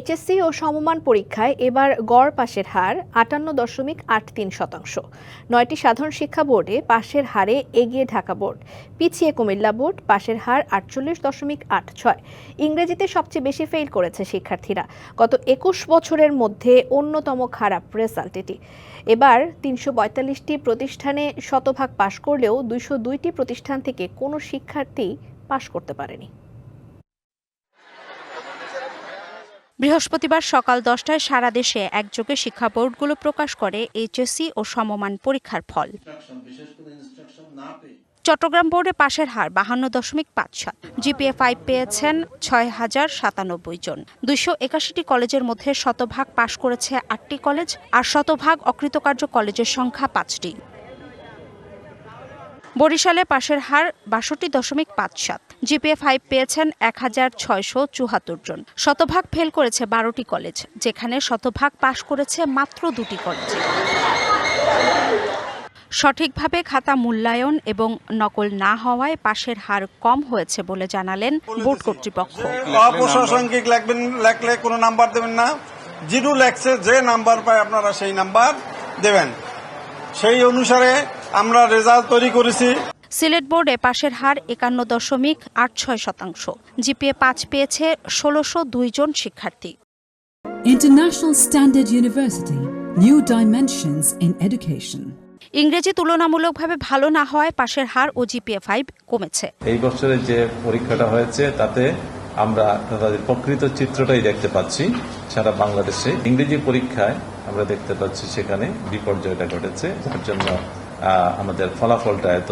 HSC ও সমমান পরীক্ষায় এবার গড় পাশের হার আটান্ন দশমিক আট তিন শতাংশ। নয়টি সাধারণ শিক্ষা বোর্ডে পাশের হারে এগিয়ে ঢাকা বোর্ড। পিছিয়ে কুমিল্লা বোর্ড পাশের হার আটচল্লিশ দশমিক আট ছয়। ইংরেজিতে সবচেয়ে বেশি ফেল করেছে শিক্ষার্থীরা। গত একুশ বছরের মধ্যে অন্যতম খারাপ রেজাল্ট এটি। এবার তিনশো পঁয়তাল্লিশটি প্রতিষ্ঠানে শতভাগ পাশ করলেও দুইশো দুইটি প্রতিষ্ঠান থেকে কোনো শিক্ষার্থী পাশ করতে পারেনি। বৃহস্পতিবার সকাল দশটায় সারা দেশে একযোগে শিক্ষা বোর্ডগুলো প্রকাশ করে এইচএসসি ও সমমান পরীক্ষার ফল। চট্টগ্রাম বোর্ডে পাশের হার বাহান্ন দশমিক পাঁচ সাত। জিপিএ ফাইভ পেয়েছেন ছয় হাজার সাতানব্বই জন। দুইশো একাশিটি কলেজের মধ্যে শতভাগ পাশ করেছে আটটি কলেজ আর শতভাগ অকৃতকার্য কলেজের সংখ্যা পাঁচটি। বরিশালে পাশের হার বাষট্টি দশমিক পাঁচ সাত। জিপিএ ফাইভ পেয়েছেন এক হাজার ছয়শো চুহাত্তর জন। শতভাগ ফেল করেছে বারোটি কলেজ, যেখানে শতভাগ পাশ করেছে মাত্র দুটি কলেজ সঠিকভাবে খাতা মূল্যায়ন এবং নকল না হওয়ায় পাশের হার কম হয়েছে বলে জানালেন বোর্ড কর্তৃপক্ষ। অপ্রশাসনিক লিখবেন, লেখলে কোনো নাম্বার দেবেন না। জিরো লেখছে, যে নাম্বার পায় আপনারা সেই নাম্বার দেবেন। সেই অনুসারে আমরা রেজাল্ট তৈরি করেছি। সিলেট বোর্ডে পাশের হার একান্ন দশমিক আট ছয় শতাংশ। জিপিএ পাঁচ পেয়েছে ষোলোশো দুই জন শিক্ষার্থী। International standard university new Dimensions in Education. ইংরেজি তুলনামূলকভাবে ভালো না হওয়ায় পাশের হার ও জিপিএ ফাইভ কমেছে। এই বছরে যে পরীক্ষাটা হয়েছে তাতে আমরা তাদের প্রকৃত চিত্রটাই দেখতে পাচ্ছি সারা বাংলাদেশে। ইংরেজি পরীক্ষায় আমরা দেখতে পাচ্ছি সেখানে বিপর্যয়টা ঘটেছে যার জন্য আমাদের ফলাফলটা এত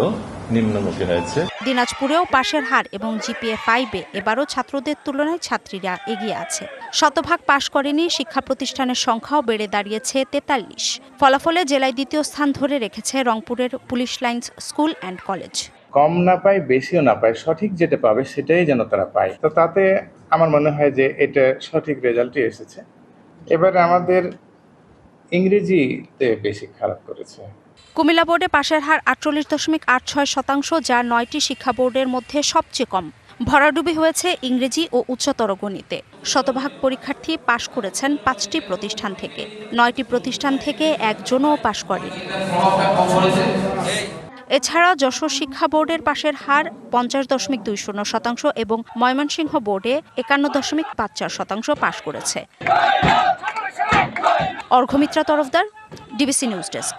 নিম্নমুখী হয়েছে। দিনাজপুরেও পাশের হার এবং জিপিএ ফাইভে এবারও ছাত্রদের তুলনায় ছাত্রীরা এগিয়ে আছে। শতভাগ পাশ করেনি শিক্ষা প্রতিষ্ঠানের সংখ্যাও বেড়ে দাঁড়িয়েছে তেতাল্লিশ। ফলাফলে জেলায় দ্বিতীয় স্থান ধরে রেখেছে রংপুরের police lines school and college. কম না পায় বেশিও না পায় সঠিক যেটা পাবে সেটাই যেন তারা পায়। তো তাতে আমার মনে হয় যে এটা সঠিক রেজাল্টই এসেছে। এবারে আমাদের ইংরেজিতে বেশি খারাপ করেছে। কুমিল্লা বোর্ডে পাশের হার আটচল্লিশ দশমিক আট ছয় শতাংশ, যা নয়টি শিক্ষা বোর্ডের মধ্যে সবচেয়ে কম। ভরাডুবি হয়েছে ইংরেজি ও উচ্চতর গণিতে। শতভাগ পরীক্ষার্থী পাশ করেছেন পাঁচটি প্রতিষ্ঠান থেকে। নয়টি প্রতিষ্ঠান থেকে একজনও পাশ করেনি। এছাড়া যশোর শিক্ষা বোর্ডের পাশের হার পঞ্চাশ দশমিক দুই শূন্য শতাংশ এবং ময়মনসিংহ বোর্ডে একান্ন দশমিক পাঁচ চার শতাংশ পাশ করেছে। Arghamitra Tarafdar, DBC news desk.